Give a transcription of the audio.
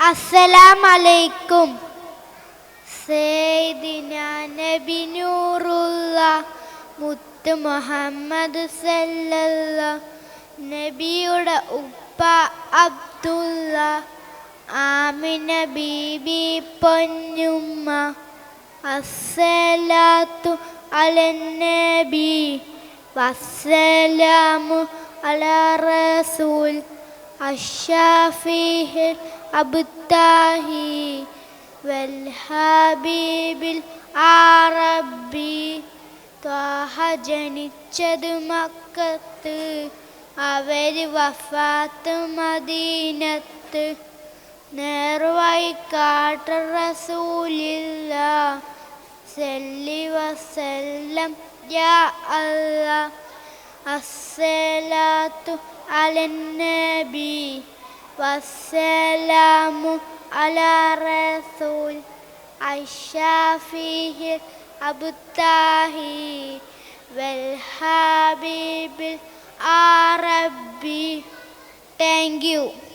അസ്സലാം അലൈക്കും നബി നൂറുള്ള മുത്ത് മുഹമ്മദ് സല്ലല്ല നബിയുടെ ഉപ്പ അബ്ദുള്ള ആമിന ബീബി പൊന്നുമ്മ അസ്സലാത്തു നബി വസ്സലാമു അല റസൂൽ الشافيه الأبتاهي والحبيب العربي ത്വാഹ ജനിച്ചത് മക്കത്ത് അവര് വഫാത്ത് മദീനത്ത് നേർവഴി കാട്ട റസൂലില്ല സല്ലി വസല്ലം യാ അല്ലാ الصلاة على النبي والسلام على رسول الشافيه الأبتاهي والحبيب العربي Thank you.